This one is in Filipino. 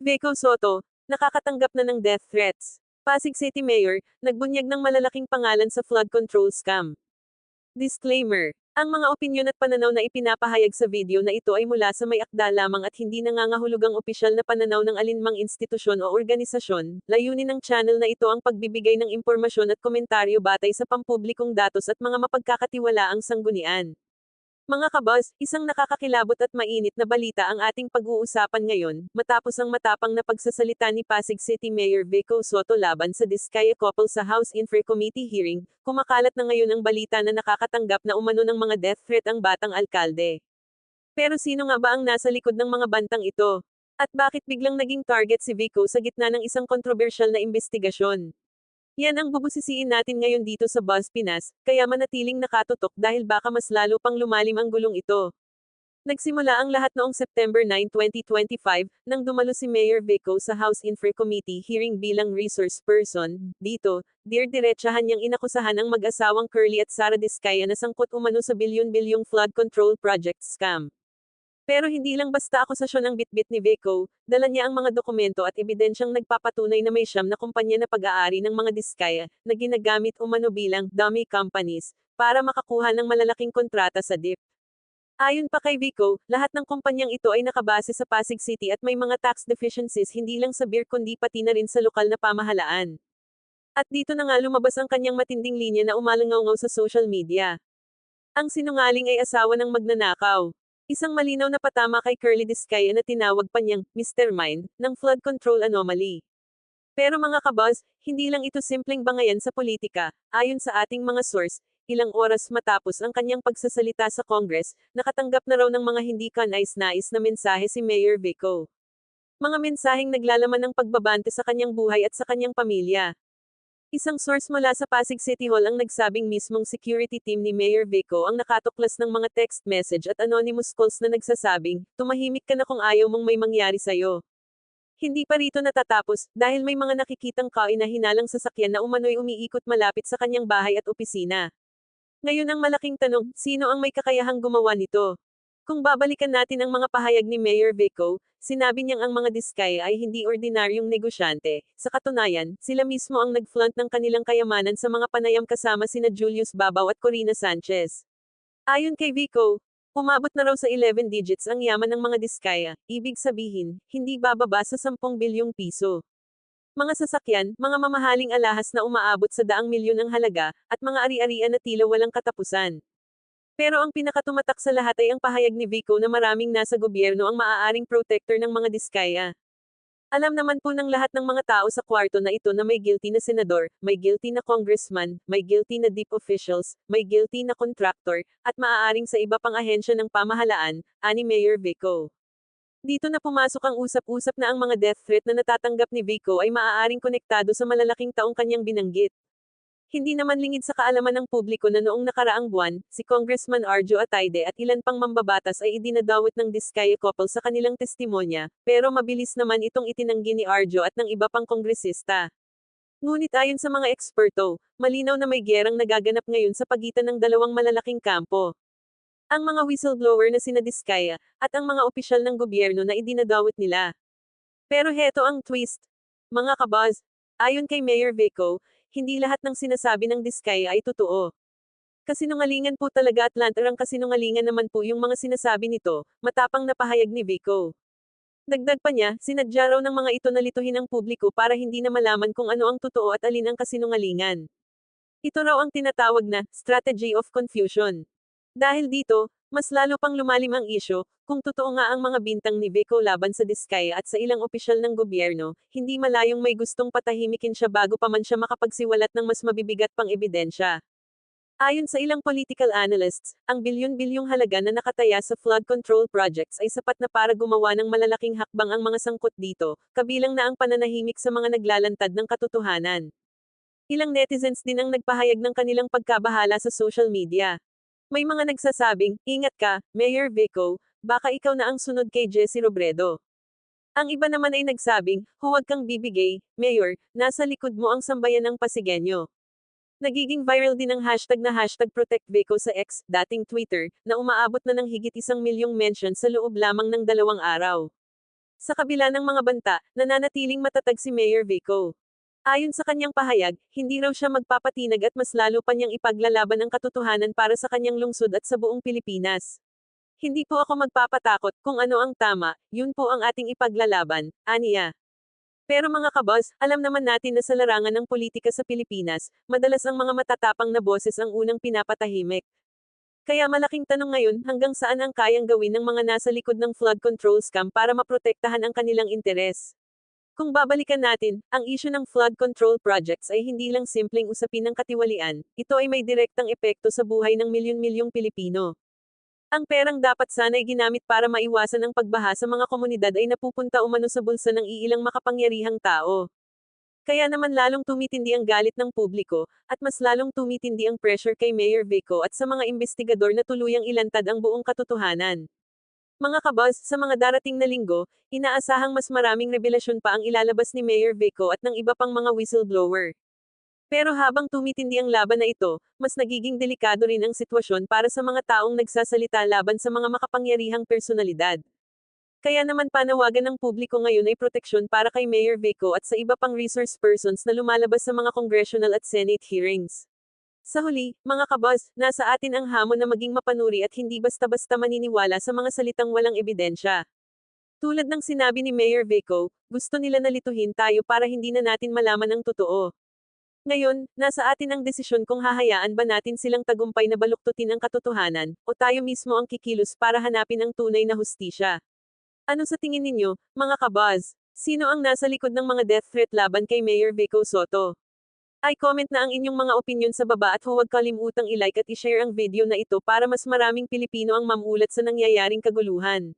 Veco Soto, nakakatanggap na ng death threats. Pasig City Mayor, nagbunyag ng malalaking pangalan sa flood control scam. Disclaimer. Ang mga opinyon at pananaw na ipinapahayag sa video na ito ay mula sa may akda lamang at hindi nangangahulugang opisyal na pananaw ng alinmang institusyon o organisasyon. Layunin ng channel na ito ang pagbibigay ng impormasyon at komentaryo batay sa pampublikong datos at mga mapagkakatiwalaang sanggunian. Mga kabos, isang nakakakilabot at mainit na balita ang ating pag-uusapan ngayon, matapos ang matapang na pagsasalita ni Pasig City Mayor Vico Soto laban sa Diskaya couple sa House Infra Committee hearing, kumakalat na ngayon ang balita na nakakatanggap na umano ng mga death threat ang batang alkalde. Pero sino nga ba ang nasa likod ng mga bantang ito? At bakit biglang naging target si Vico sa gitna ng isang kontrobersyal na investigasyon? Yan ang bubusisiin natin ngayon dito sa Buzz Pinas, kaya manatiling nakatutok dahil baka mas lalo pang lumalim ang gulong ito. Nagsimula ang lahat noong September 9, 2025, nang dumalo si Mayor Vico sa House Infra Committee hearing bilang resource person. Dito, dear diretsahan niyang inakusahan ang mag-asawang Curly at Sara Diskaya na sangkot umano sa bilyon-bilyong flood control project scam. Pero hindi lang basta akusasyon ang bitbit ni Vico, dala niya ang mga dokumento at ebidensyang nagpapatunay na may siyam na kumpanya na pag-aari ng mga diskaya, na ginagamit umano bilang dummy companies, para makakuha ng malalaking kontrata sa DIP. Ayon pa kay Vico, lahat ng kumpanyang ito ay nakabase sa Pasig City at may mga tax deficiencies hindi lang sa beer kundi pati na rin sa lokal na pamahalaan. At dito na nga lumabas ang kanyang matinding linya na umalangaw sa social media. Ang sinungaling ay asawa ng magnanakaw. Isang malinaw na patama kay Curly Diskaya na tinawag pa niyang Mr. Mind ng flood control anomaly. Pero mga kabaz, hindi lang ito simpleng bangayan sa politika. Ayon sa ating mga source, ilang oras matapos ang kanyang pagsasalita sa Congress, nakatanggap na raw ng mga hindi kanais-nais na mensahe si Mayor Vico. Mga mensaheng naglalaman ng pagbabante sa kanyang buhay at sa kanyang pamilya. Isang source mula sa Pasig City Hall ang nagsabing mismong security team ni Mayor Vico ang nakatuklas ng mga text message at anonymous calls na nagsasabing, tumahimik ka na kung ayaw mong may mangyari sa'yo. Hindi pa rito natatapos, dahil may mga nakikitang kain na hinalang sasakyan na umano'y umiikot malapit sa kanyang bahay at opisina. Ngayon ang malaking tanong, sino ang may kakayahang gumawa nito? Kung babalikan natin ang mga pahayag ni Mayor Vico, Sinabi niyang ang mga diskaya ay hindi ordinaryong negosyante. Sa katunayan, sila mismo ang nag-flaunt ng kanilang kayamanan sa mga panayam kasama sina Julius Babaw at Corina Sanchez. Ayon kay Vico, umabot na raw sa 11 digits ang yaman ng mga diskaya, ibig sabihin, hindi bababa sa 10 bilyong piso. Mga sasakyan, mga mamahaling alahas na umaabot sa daang milyon ang halaga, at mga ari-arian na tila walang katapusan. Pero ang pinakatumatak sa lahat ay ang pahayag ni Vico na maraming nasa gobyerno ang maaaring protector ng mga diskaya. Alam naman po ng lahat ng mga tao sa kwarto na ito na may guilty na senador, may guilty na congressman, may guilty na deep officials, may guilty na contractor, at maaaring sa iba pang ahensya ng pamahalaan, ani Mayor Vico. Dito na pumasok ang usap-usap na ang mga death threat na natatanggap ni Vico ay maaaring konektado sa malalaking taong kanyang binanggit. Hindi naman lingid sa kaalaman ng publiko na noong nakaraang buwan, si Congressman Arjo Atayde at ilan pang mambabatas ay idinadawit ng Diskaya couple sa kanilang testimonya, pero mabilis naman itong itinanggi ni Arjo at ng iba pang kongresista. Ngunit ayon sa mga eksperto, malinaw na may gerang nagaganap ngayon sa pagitan ng dalawang malalaking kampo. Ang mga whistleblower na sina Diskaya, at ang mga opisyal ng gobyerno na idinadawit nila. Pero heto ang twist. Mga kabaz, ayon kay Mayor Vico, hindi lahat ng sinasabi ng Diskaya ay totoo. Kasinungalingan po talaga at lantarang kasinungalingan naman po yung mga sinasabi nito, matapang na pahayag ni Vico. Dagdag pa niya, sinadya raw ng mga ito na lituhin ang publiko para hindi na malaman kung ano ang totoo at alin ang kasinungalingan. Ito raw ang tinatawag na strategy of confusion. Dahil dito, mas lalo pang lumalim ang isyo, kung totoo nga ang mga bintang ni Vico laban sa Diskaya at sa ilang opisyal ng gobyerno, hindi malayong may gustong patahimikin siya bago pa man siya makapagsiwalat ng mas mabibigat pang ebidensya. Ayon sa ilang political analysts, ang bilyon-bilyong halaga na nakataya sa flood control projects ay sapat na para gumawa ng malalaking hakbang ang mga sangkot dito, kabilang na ang pananahimik sa mga naglalantad ng katotohanan. Ilang netizens din ang nagpahayag ng kanilang pagkabahala sa social media. May mga nagsasabing, ingat ka, Mayor Vico, baka ikaw na ang sunod kay Jesse Robredo. Ang iba naman ay nagsabing, huwag kang bibigay, Mayor, nasa likod mo ang sambayan ng Pasigenyo. Nagiging viral din ang hashtag na hashtag ProtectVico sa X, dating Twitter, na umaabot na ng higit isang milyong mention sa loob lamang ng dalawang araw. Sa kabila ng mga banta, nananatiling matatag si Mayor Vico. Ayon sa kanyang pahayag, hindi raw siya magpapatinag at mas lalo pa niyang ipaglalaban ang katotohanan para sa kanyang lungsod at sa buong Pilipinas. Hindi po ako magpapatakot kung ano ang tama, yun po ang ating ipaglalaban, aniya. Pero mga kabos, alam naman natin na sa larangan ng politika sa Pilipinas, madalas ang mga matatapang na boses ang unang pinapatahimik. Kaya malaking tanong ngayon hanggang saan ang kayang gawin ng mga nasa likod ng flood control scam para maprotektahan ang kanilang interes. Kung babalikan natin, ang issue ng flood control projects ay hindi lang simpleng usapin ng katiwalian, ito ay may direktang epekto sa buhay ng milyon-milyong Pilipino. Ang perang dapat sana'y ginamit para maiwasan ang pagbaha sa mga komunidad ay napupunta umano sa bulsa ng iilang makapangyarihang tao. Kaya naman lalong tumitindi ang galit ng publiko, at mas lalong tumitindi ang pressure kay Mayor Vico at sa mga investigador na tuluyang ilantad ang buong katotohanan. Mga kabaz, sa mga darating na linggo, inaasahang mas maraming revelasyon pa ang ilalabas ni Mayor Vico at ng iba pang mga whistleblower. Pero habang tumitindi ang laban na ito, mas nagiging delikado rin ang sitwasyon para sa mga taong nagsasalita laban sa mga makapangyarihang personalidad. Kaya naman panawagan ng publiko ngayon ay proteksyon para kay Mayor Vico at sa iba pang resource persons na lumalabas sa mga congressional at Senate hearings. Sa huli, mga kabos, nasa atin ang hamon na maging mapanuri at hindi basta-basta maniniwala sa mga salitang walang ebidensya. Tulad ng sinabi ni Mayor Vico, gusto nila nalituhin tayo para hindi na natin malaman ang totoo. Ngayon, nasa atin ang desisyon kung hahayaan ba natin silang tagumpay na baluktutin ang katotohanan, o tayo mismo ang kikilos para hanapin ang tunay na hustisya. Ano sa tingin ninyo, mga kabaz? Sino ang nasa likod ng mga death threat laban kay Mayor Vico Soto? Ay comment na ang inyong mga opinion sa baba at huwag kalimutang i-like at i-share ang video na ito para mas maraming Pilipino ang mamulat sa nangyayaring kaguluhan.